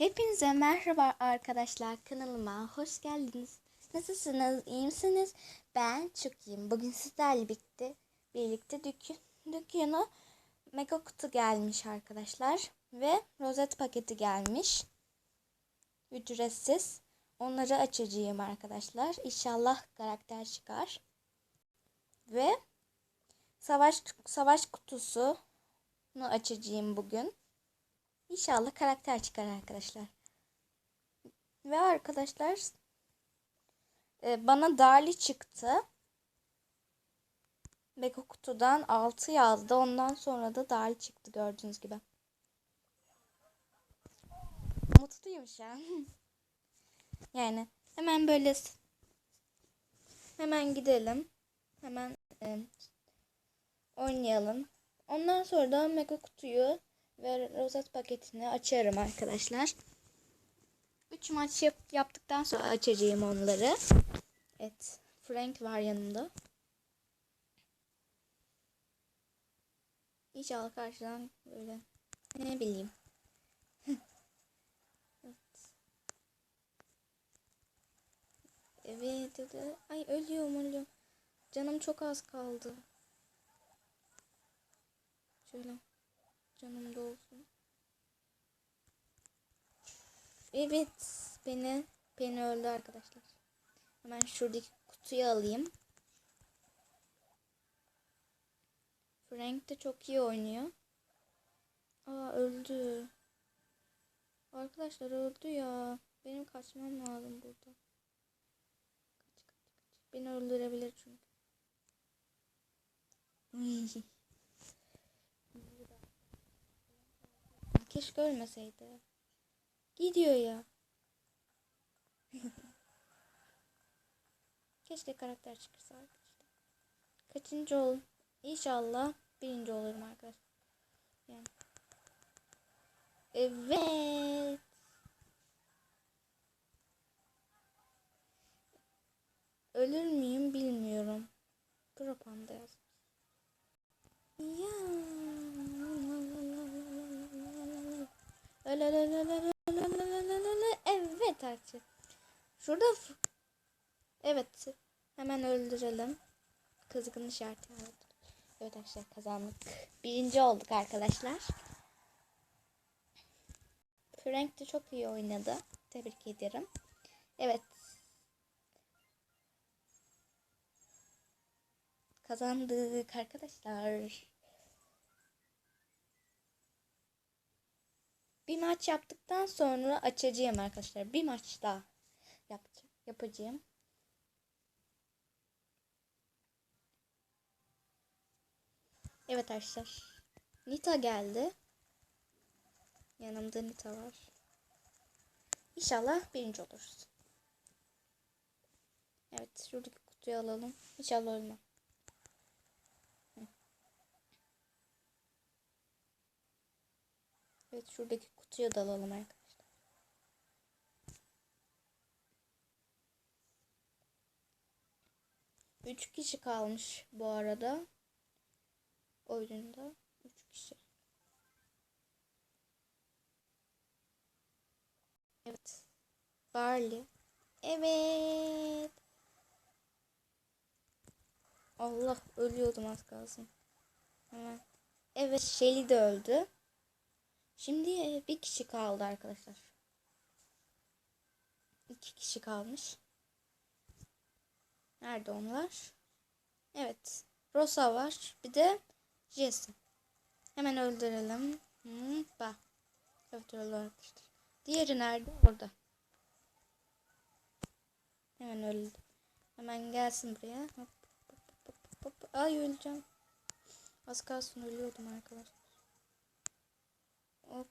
Hepinize merhaba arkadaşlar kanalıma hoş geldiniz. Nasılsınız? iyi misiniz? Ben çok iyiyim. Bugün sizlerle birlikte birlikte dükkan, dükkana mega kutu gelmiş arkadaşlar ve rozet paketi gelmiş. Ücretsiz. Onları açacağım arkadaşlar. İnşallah karakter çıkar. Ve savaş savaş kutusunu açacağım bugün. İnşallah karakter çıkar arkadaşlar. Ve arkadaşlar e, bana Dali çıktı. Beko kutudan 6 yazdı. Ondan sonra da Dali çıktı gördüğünüz gibi. Mutluyum şu an. yani hemen böyle hemen gidelim. Hemen e, oynayalım. Ondan sonra da mega kutuyu ve rozet paketini açarım arkadaşlar. 3 maç yap yaptıktan sonra açacağım onları. Evet. Frank var yanında. İnşallah karşıdan böyle ne bileyim. Evet, evet. Ay ölüyorum ölüyorum. Canım çok az kaldı. Şöyle. Canım da olsun. Evet. Beni beni öldü arkadaşlar. Hemen şuradaki kutuyu alayım. Frank de çok iyi oynuyor. Aa öldü. Arkadaşlar öldü ya. Benim kaçmam lazım burada. Kaç kaç kaç. Beni öldürebilir çünkü. Keşke ölmeseydi. Gidiyor ya. Keşke karakter çıkırsa arkadaşlar. Kaçıncı ol? İnşallah birinci olurum arkadaşlar. Yani. Evet. Ölür müyüm bilmiyorum. Propanda yaz. Ya. Evet arkadaşlar. Şurada Evet. Hemen öldürelim. Kızgın işareti aldı. Evet arkadaşlar kazandık. Birinci olduk arkadaşlar. Frank de çok iyi oynadı. Tebrik ederim. Evet. Kazandık arkadaşlar. Bir maç yaptıktan sonra açacağım arkadaşlar. Bir maç daha yapacağım. Yapacağım. Evet arkadaşlar. Nita geldi. Yanımda Nita var. İnşallah birinci oluruz. Evet şuradaki kutuyu alalım. İnşallah ölmem. Evet şuradaki kutuya da alalım arkadaşlar. Üç kişi kalmış bu arada. Oyunda. Üç kişi. Evet. Barley. Evet. Allah ölüyordum az kalsın. Hemen. Evet Shelly de öldü. Şimdi e, bir kişi kaldı arkadaşlar. İki kişi kalmış. Nerede onlar? Evet. Rosa var. Bir de Jesse. Hemen öldürelim. Hoppa. Evet öldü arkadaşlar. Diğeri nerede? Orada. Hemen öldü. Hemen gelsin buraya. Hop, hop, hop, hop, hop. Ay öleceğim. Az kalsın ölüyordum arkadaşlar. Hop.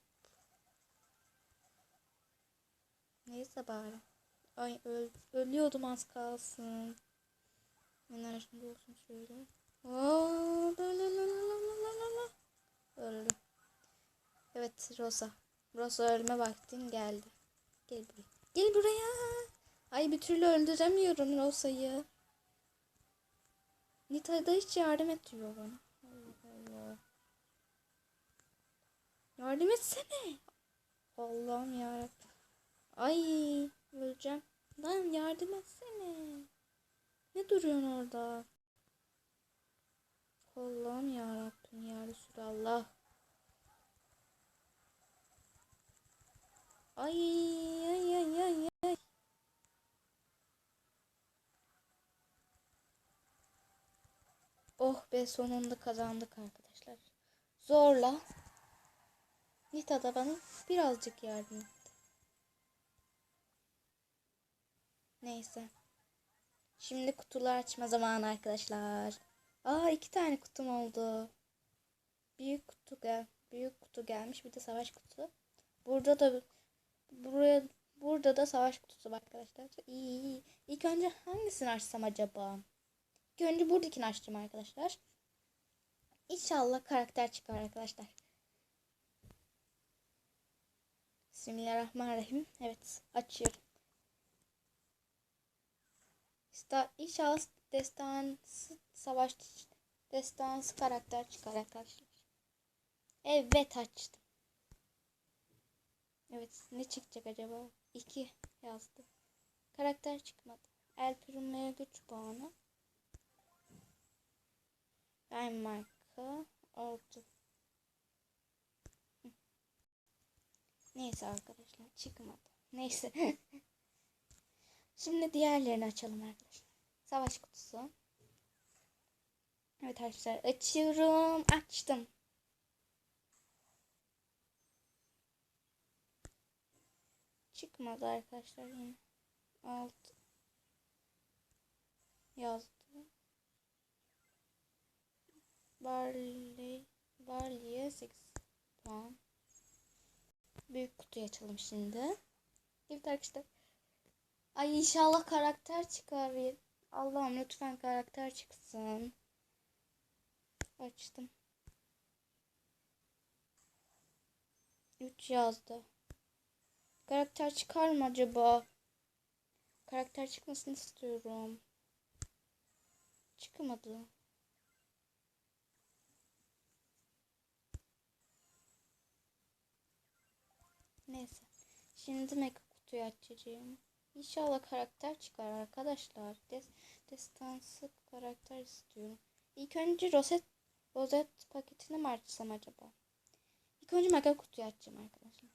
Neyse bari. Ay öl ölüyordum az kalsın. Enerjim olsun şöyle. Aa. Evet Rosa. Rosa ölme vaktin geldi. Gel buraya. Gel buraya. Ay bir türlü öldüremiyorum Rosa'yı. Nita da hiç yardım etmiyor bana. Allah Allah. Yardım etsene. Allah'ım yarabbim. Ay öleceğim. Lan yardım etsene. Ne duruyorsun orada? Allah'ım yarabbim ya Resulallah. Ay ay ay ay ay. Oh be sonunda kazandık arkadaşlar. Zorla. Nita da bana birazcık yardım etti. Neyse. Şimdi kutular açma zamanı arkadaşlar. Aa iki tane kutum oldu. Büyük kutu gel. Büyük kutu gelmiş. Bir de savaş kutusu. Burada da buraya burada da savaş kutusu var arkadaşlar. İyi iyi. İlk önce hangisini açsam acaba? İlk önce buradakini açtım arkadaşlar. İnşallah karakter çıkar arkadaşlar. Bismillahirrahmanirrahim. Evet açıyorum. İşte inşallah destansı savaş destansı karakter çıkar arkadaşlar. Evet açtım. Evet ne çıkacak acaba? 2 yazdı. Karakter çıkmadı. El Primo'ya güç puanı. Ben marka 6. Neyse arkadaşlar çıkmadı. Neyse. Şimdi diğerlerini açalım arkadaşlar. Savaş kutusu. Evet arkadaşlar açıyorum. Açtım. Çıkmadı arkadaşlar yine. Alt yazdı. Barley Barley'e 8 puan. Büyük kutuyu açalım şimdi. Evet arkadaşlar. Ay inşallah karakter çıkar. Allah'ım lütfen karakter çıksın. Açtım. 3 yazdı. Karakter çıkar mı acaba? Karakter çıkmasını istiyorum. Çıkmadı. Neyse. Şimdi mega kutuyu açacağım. İnşallah karakter çıkar arkadaşlar. Des destansı karakter istiyorum. İlk önce roset rozet paketini mi açsam acaba? İlk önce mega kutuyu açacağım arkadaşlar.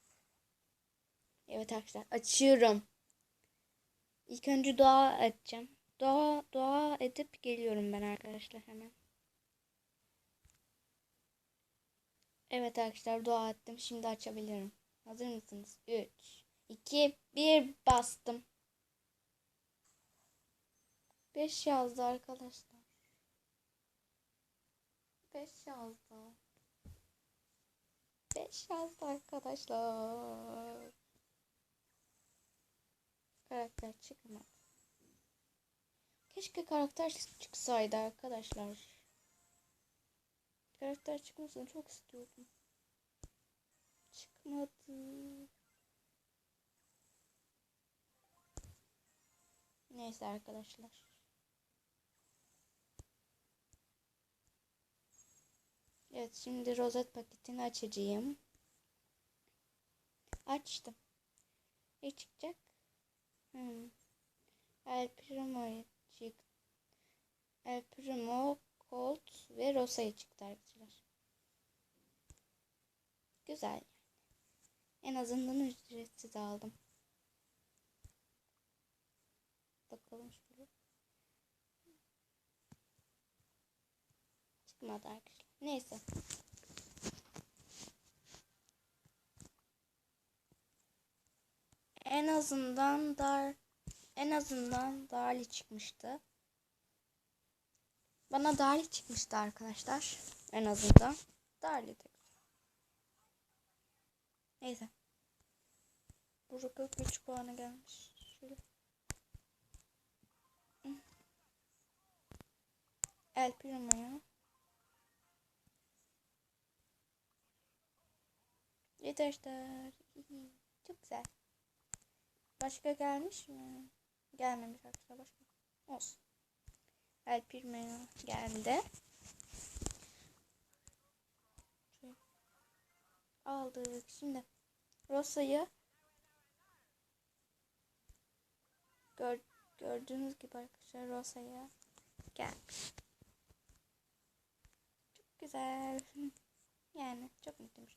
Evet arkadaşlar açıyorum. İlk önce dua edeceğim. Dua dua edip geliyorum ben arkadaşlar hemen. Evet arkadaşlar dua ettim. Şimdi açabilirim. Hazır mısınız? 3 2 1 bastım. 5 yazdı arkadaşlar. 5 yazdı. 5 yazdı arkadaşlar. Karakter çıkmadı. Keşke karakter çıksaydı arkadaşlar. Karakter çıkmasını çok istiyordum. Çıkmadı. Neyse arkadaşlar. Evet şimdi rozet paketini açacağım. Açtım. Ne çıkacak? Hmm. El Primo çık. El Primo, Colt ve Rosa'ya çıktı arkadaşlar. Güzel. En azından ücretsiz aldım. Bakalım şöyle. Çıkmadı arkadaşlar. Neyse. En azından dar en azından Dali çıkmıştı. Bana Dali çıkmıştı arkadaşlar. En azından. Dali de. Neyse. Burada güç puanı gelmiş. Şöyle. El Primo'ya. Yeter. Çok güzel. Başka gelmiş mi? Gelmemiş arkadaşlar başka. Olsun. El Primo'ya geldi. Aldık. Şimdi Rosa'yı gör, gördüğünüz gibi arkadaşlar Rosa'ya gelmiş. Çok güzel. Yani çok mutluyum.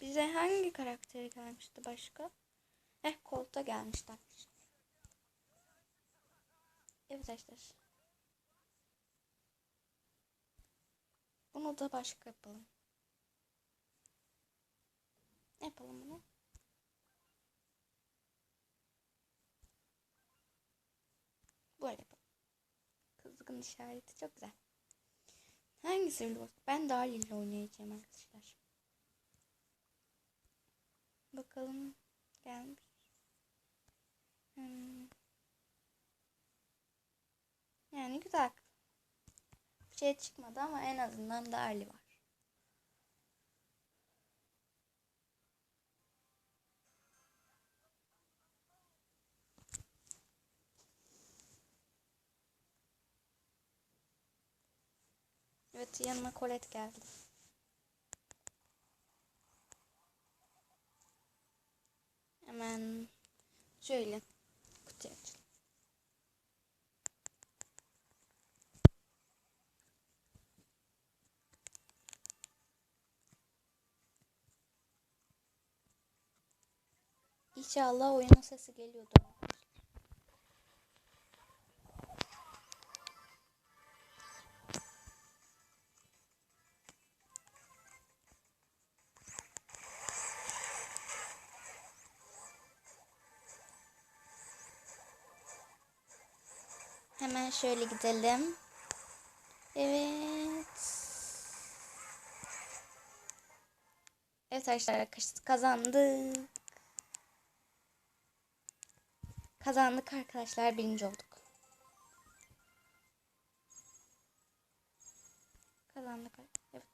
Bize hangi karakteri gelmişti başka? Eh kolta gelmişti arkadaşlar. Evet arkadaşlar. Bunu da başka yapalım. Yapalım bunu? Böyle yapalım. Kızgın işareti çok güzel. Hangisi bak? Ben daha ile oynayacağım arkadaşlar. Bakalım gelmiş. Hmm. Yani güzel. Bir şey çıkmadı ama en azından da Ali var. Evet yanıma Colette geldi. Hemen şöyle kutuyu açalım. İnşallah oyunun sesi geliyordur. Hemen şöyle gidelim. Evet. Evet arkadaşlar kazandık. Kazandık arkadaşlar birinci olduk. Kazandık. Evet.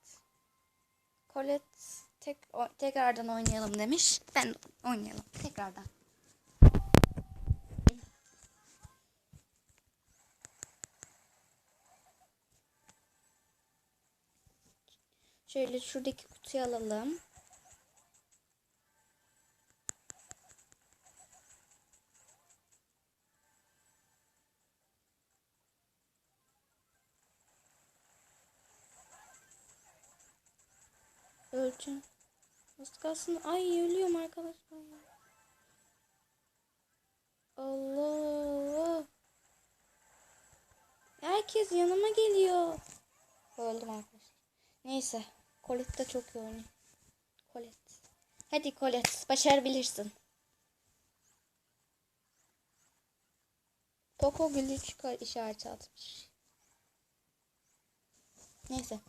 Colette tek, tekrardan oynayalım demiş. Ben oynayalım tekrardan. Şöyle şuradaki kutuyu alalım. Öleceğim. Az kalsın. Ay ölüyorum arkadaşlar. Allah. Herkes yanıma geliyor. Öldüm arkadaşlar. Neyse. Colette de çok iyi oynuyor. Colette. Hadi Colette. Başarabilirsin. Poco glitch işareti atmış. Neyse.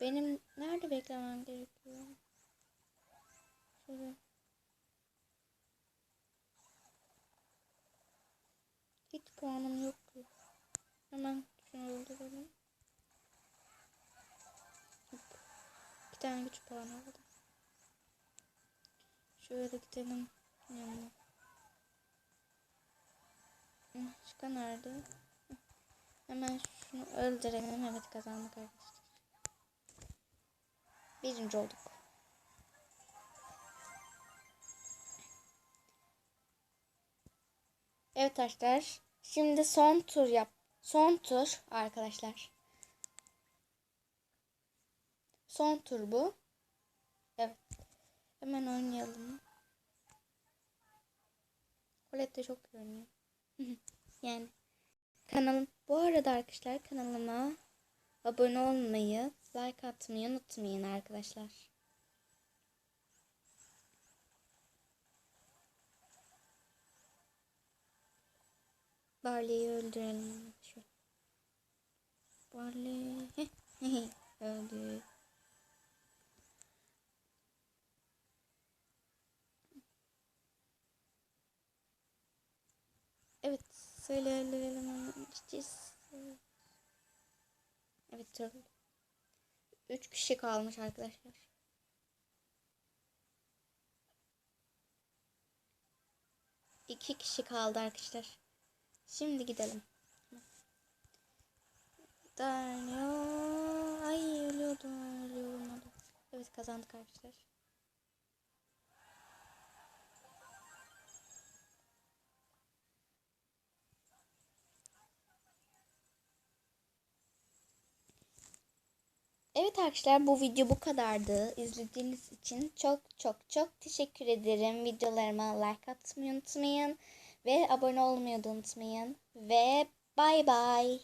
Benim nerede beklemem gerekiyor? Şöyle. Hiç puanım yok ki. Hemen şunu öldürelim. İki tane güç puanı aldım. Şöyle gidelim yanına. Çıkan nerede? Hemen şunu öldürelim. Evet kazandık arkadaşlar. Birinci olduk. Evet arkadaşlar. Şimdi son tur yap. Son tur arkadaşlar. Son tur bu. Evet. Hemen oynayalım. Colette de çok iyi oynuyor. yani kanalım bu arada arkadaşlar kanalıma abone olmayı, like atmayı unutmayın arkadaşlar. Barley'i öldürelim. Şu. Barley öldü. Evet, söyleyelim. Evet, öldü. Üç kişi kalmış arkadaşlar. İki kişi kaldı arkadaşlar. Şimdi gidelim. Dayanıyor. Ay ölüyordum. Ölüyordum. Evet kazandık arkadaşlar. Evet arkadaşlar bu video bu kadardı. İzlediğiniz için çok çok çok teşekkür ederim. Videolarıma like atmayı unutmayın. Ve abone olmayı unutmayın. Ve bay bay.